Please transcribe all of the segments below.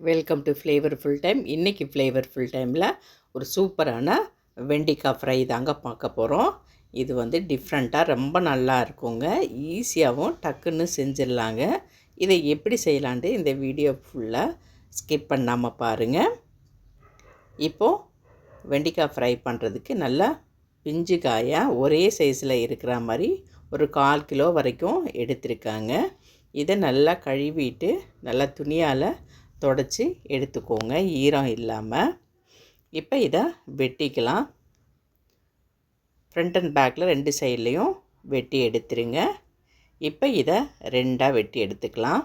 Welcome to flavour full time இன்றைக்கி flavour full டைமில் ஒரு சூப்பரான வெண்டிக்காய் ஃப்ரை தாங்க பார்க்க போகிறோம் இது வந்து டிஃப்ரெண்ட்டாக ரொம்ப நல்லா இருக்குங்க. ஈஸியாகவும் டக்குன்னு செஞ்சிடலாங்க. இதை எப்படி செய்யலான்ட்டு இந்த வீடியோ ஃபுல்லாக ஸ்கிப் பண்ணாமல் பாருங்கள் இப்போது வெண்டிக்காய் ஃப்ரை பண்ணுறதுக்கு நல்லா பிஞ்சு காயாக ஒரே சைஸில் இருக்கிற மாதிரி ஒரு கால் கிலோ வரைக்கும் எடுத்திருக்காங்க. இதை நல்லா கழுவிட்டு நல்லா துணியால் தொடச்சி எடுத்துக்கோங்க. ஈரம் இல்லாமல் இப்போ இதை வெட்டிக்கலாம். ஃப்ரண்ட் அண்ட் பேக்கில் ரெண்டு சைட்லேயும் வெட்டி எடுத்துருங்க. இப்போ இதை ரெண்டாக வெட்டி எடுத்துக்கலாம்.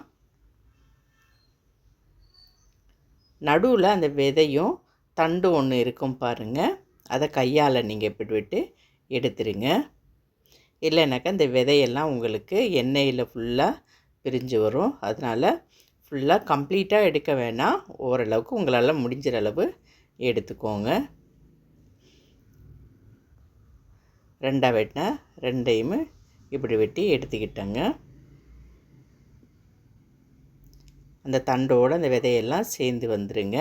நடுவில் அந்த விதையும் தண்டு ஒன்று இருக்கும் பாருங்கள் அதை கையால் நீங்கள் இப்படி விட்டு எடுத்துருங்க. இல்லைனாக்கா இந்த விதையெல்லாம் உங்களுக்கு எண்ணெயில் ஃபுல்லாக பிரிஞ்சு வரும். அதனால் ஃபுல்லாக கம்ப்ளீட்டாக எடுக்க வேணாம் ஓரளவுக்கு உங்களால் முடிஞ்சிற அளவு எடுத்துக்கோங்க. ரெண்டாக வெட்டினா ரெண்டையும் இப்படி வெட்டி எடுத்துக்கிட்டேங்க. அந்த தண்டோடு அந்த விதையெல்லாம் சேர்ந்து வந்துடுங்க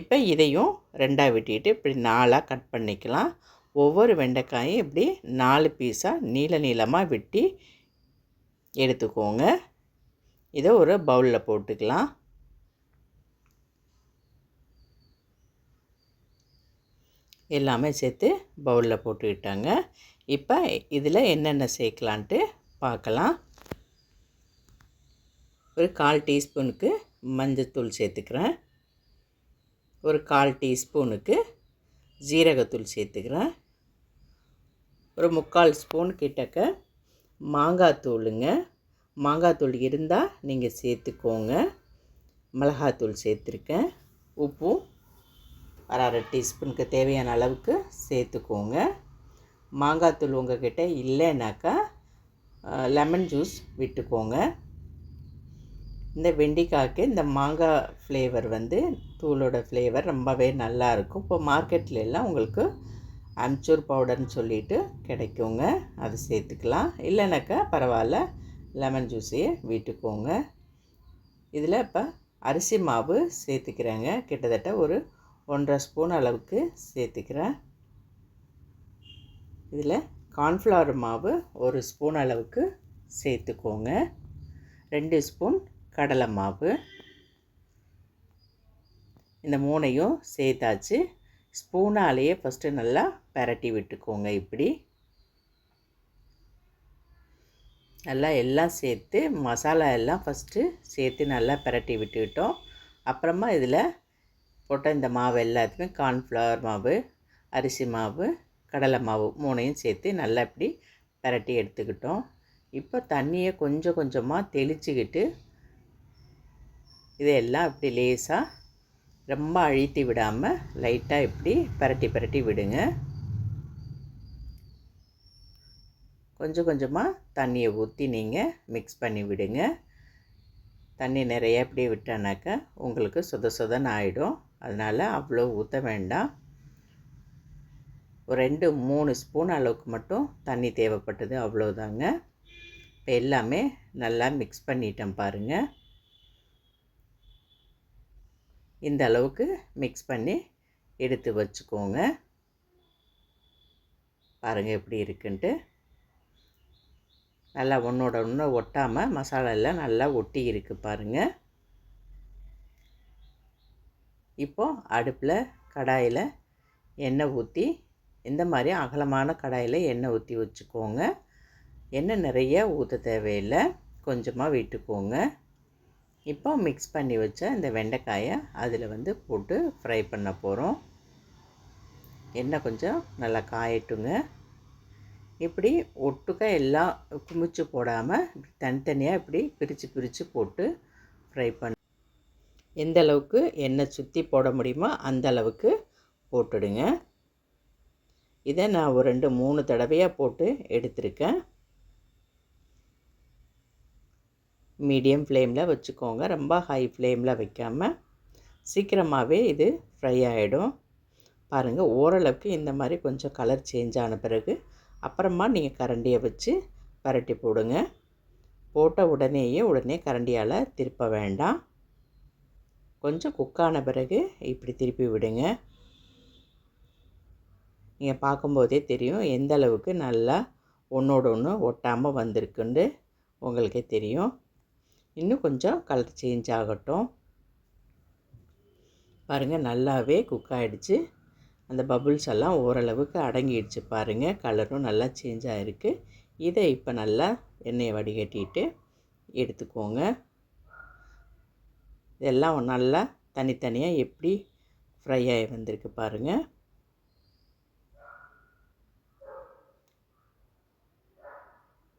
இப்போ இதையும் ரெண்டாக வெட்டிட்டு இப்படி நாலாக கட் பண்ணிக்கலாம். ஒவ்வொரு வெண்டைக்காயும் இப்படி நாலு பீஸாக நீள நீளமாக வெட்டி எடுத்துக்கோங்க. இதை ஒரு பவுலில் போட்டுக்கலாம். எல்லாமே சேர்த்து பவுலில் போட்டுக்கிட்டாங்க இப்போ இதில் என்னென்ன சேர்க்கலான்ட்டு பார்க்கலாம். ஒரு கால் டீஸ்பூனுக்கு மஞ்சத்தூள் சேர்த்துக்கிறேன். ஒரு கால் டீஸ்பூனுக்கு ஜீரகத்தூள் சேர்த்துக்கிறேன். ஒரு முக்கால் ஸ்பூன் கிட்டக்க மாங்காய் தூளுங்க. மாங்காய் இருந்தால் நீங்கள் சேர்த்துக்கோங்க. மிளகாத்தூள் சேர்த்துருக்கேன். உப்பும் அரை அரை டீஸ்பூனுக்கு தேவையான அளவுக்கு சேர்த்துக்கோங்க. மாங்காய் தூள் கிட்டே இல்லைனாக்கா லெமன் ஜூஸ் விட்டுக்கோங்க. இந்த வெண்டிக்காய்க்கு இந்த மாங்காய் ஃப்ளேவர் வந்து தூளோட ஃப்ளேவர் ரொம்பவே நல்லாயிருக்கும் இப்போ மார்க்கெட்டில் எல்லாம் உங்களுக்கு அம்ச்சூர் பவுடர்னு சொல்லிட்டு கிடைக்குங்க. அது சேர்த்துக்கலாம். இல்லைனாக்கா பரவாயில்ல. லெமன் ஜூஸையே வீட்டுக்கோங்க. இதில் இப்போ அரிசி மாவு சேர்த்துக்கிறேங்க. கிட்டத்தட்ட ஒரு ஒன்றரை ஸ்பூன் அளவுக்கு சேர்த்துக்கிறேன். இதில் கார்ன்ஃப்ளவர் மாவு ஒரு ஸ்பூன் அளவுக்கு சேர்த்துக்கோங்க. ரெண்டு ஸ்பூன் கடலை மாவு. இந்த மூணையும் சேர்த்தாச்சு. ஸ்பூனாலேயே ஃபஸ்ட்டு நல்லா பரட்டி விட்டுக்கோங்க இப்படி. நல்லா எல்லாம் சேர்த்து மசாலா எல்லாம் ஃபஸ்ட்டு சேர்த்து நல்லா பரட்டி விட்டுக்கிட்டோம் அப்புறமா இதில் போட்ட இந்த மாவு எல்லாத்தையுமே கார்ன்ஃப்ளவர் மாவு அரிசி மாவு கடலை மாவு மூணையும் சேர்த்து நல்லா இப்படி பரட்டி எடுத்துக்கிட்டோம். இப்போ தண்ணியை கொஞ்சம் கொஞ்சமாக தெளிச்சுக்கிட்டு இதையெல்லாம் இப்படி லேசாக ரொம்ப அழுத்தி விடாமல் லைட்டாக இப்படி பரட்டி பரட்டி விடுங்க. கொஞ்சம் கொஞ்சமாக தண்ணியை ஊற்றி நீங்கள் மிக்ஸ் பண்ணி விடுங்க. தண்ணி நிறைய இப்படி விட்டானாக்கா உங்களுக்கு சுத சுதன்னு ஆகிடும் அதனால் அவ்வளோ ஊற்ற வேண்டாம். ஒரு ரெண்டு மூணு ஸ்பூன் அளவுக்கு மட்டும் தண்ணி தேவைப்பட்டது அவ்வளோதாங்க இப்போ எல்லாமே நல்லா மிக்ஸ் பண்ணிட்டேன் பாருங்கள் இந்த அளவுக்கு மிக்ஸ் பண்ணி எடுத்து வச்சுக்கோங்க. பாருங்கள் எப்படி இருக்குன்ட்டு. நல்லா ஒன்றோட ஒன்று ஒட்டாமல் மசாலாலாம் நல்லா ஒட்டி இருக்குது பாருங்கள் இப்போது அடுப்பில் கடாயில் எண்ணெய் ஊற்றி இந்த மாதிரி அகலமான கடாயில் எண்ணெய் ஊற்றி வச்சுக்கோங்க. எண்ணெய் நிறைய ஊற்ற தேவையில்லை கொஞ்சமாக விட்டுக்கோங்க. இப்போ மிக்ஸ் பண்ணி வச்ச இந்த வெண்டைக்காயை அதில் வந்து போட்டு ஃப்ரை பண்ண போகிறோம் எண்ணெய் கொஞ்சம் நல்லா காயட்டுங்க. இப்படி ஒட்டுக்க எல்லாம் குமிச்சு போடாமல் தனித்தனியாக இப்படி பிரித்து பிரித்து போட்டு ஃப்ரை பண்ண. எந்த அளவுக்கு எண்ணெய் சுற்றி போட முடியுமோ அந்த அளவுக்கு போட்டுடுங்க. இதை நான் ஒரு ரெண்டு மூணு தடவையாக போட்டு எடுத்திருக்கேன். மீடியம் ஃப்ளேமில் வச்சுக்கோங்க. ரொம்ப ஹை ஃப்ளேமில் வைக்காமல் சீக்கிரமாகவே இது ஃப்ரை ஆகிடும் பாருங்கள் ஓரளவுக்கு இந்த மாதிரி கொஞ்சம் கலர் சேஞ்ச் ஆன பிறகு அப்புறமா நீங்கள் கரண்டியை வச்சு பரட்டி போடுங்க. போட்ட உடனேயே உடனே கரண்டியால் திருப்ப வேண்டாம். கொஞ்சம் குக்கான பிறகு இப்படி திருப்பி விடுங்க. நீங்கள் பார்க்கும்போதே தெரியும் எந்த அளவுக்கு நல்லா ஒன்றோட ஒன்று ஒட்டாமல் வந்திருக்குன்னு உங்களுக்கே தெரியும். இன்னும் கொஞ்சம் கலர் சேஞ்ச் ஆகட்டும். பாருங்கள் நல்லாவே குக் ஆகிடுச்சு அந்த பபுள்ஸ் எல்லாம் ஓரளவுக்கு அடங்கிடுச்சு பாருங்கள் கலரும் நல்லா சேஞ்ச் ஆகிருக்கு இதை இப்போ நல்லா எண்ணெயை வடிகட்டிட்டு எடுத்துக்கோங்க. இதெல்லாம் நல்லா தனித்தனியாக எப்படி ஃப்ரை ஆகி வந்திருக்கு பாருங்கள்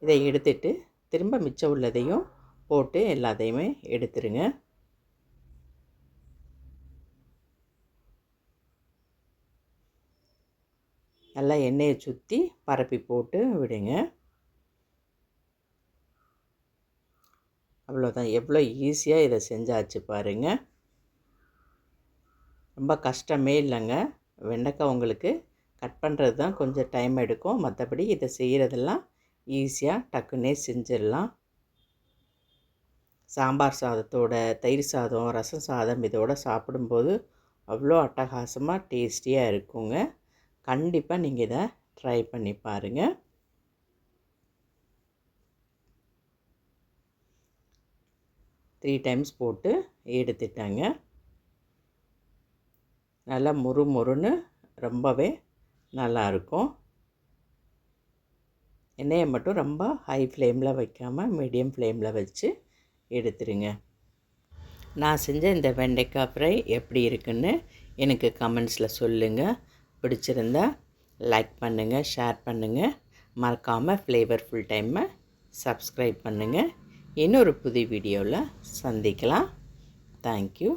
இதை எடுத்துட்டு திரும்ப மிச்சம் உள்ளதையும் போட்டு எல்லாத்தையுமே எடுத்துருங்க. நல்லா எண்ணெயை சுற்றி பரப்பி போட்டு விடுங்க. அவ்வளோதான் எவ்வளோ ஈஸியாக இதை செஞ்சாச்சு பாருங்கள் ரொம்ப கஷ்டமே இல்லைங்க. வெண்டைக்காய் உங்களுக்கு கட் பண்ணுறது தான் கொஞ்சம் டைம் எடுக்கும். மற்றபடி இதை செய்கிறதெல்லாம் ஈஸியாக டக்குன்னே செஞ்சிடலாம். சாம்பார் சாதத்தோட தயிர் சாதம் ரசம் சாதம் இதோடு சாப்பிடும்போது அவ்வளோ அட்டகாசமாக டேஸ்டியாக இருக்குங்க. கண்டிப்பாக நீங்கள் இதை ட்ரை பண்ணி பாருங்கள் த்ரீ டைம்ஸ் போட்டு எடுத்துட்டாங்க. நல்லா முறு முறுன்னு ரொம்பவே நல்லாயிருக்கும் எண்ணெயை மட்டும் ரொம்ப ஹை ஃப்ளேமில் வைக்காமல் மீடியம் ஃப்ளேமில் வச்சு எடுத்துருங்க. நான் செஞ்ச இந்த வெண்டைக்காய் ஃப்ரை எப்படி இருக்குன்னு எனக்கு கமெண்ட்ஸில் சொல்லுங்கள் பிடிச்சிருந்தா லைக் பண்ணுங்கள் ஷேர் பண்ணுங்கள் மறக்காமல் ஃப்ளேவர் ஃபுல் டைமை சப்ஸ்கிரைப் பண்ணுங்கள் இன்னொரு புது வீடியோவில் சந்திக்கலாம். தேங்க்யூ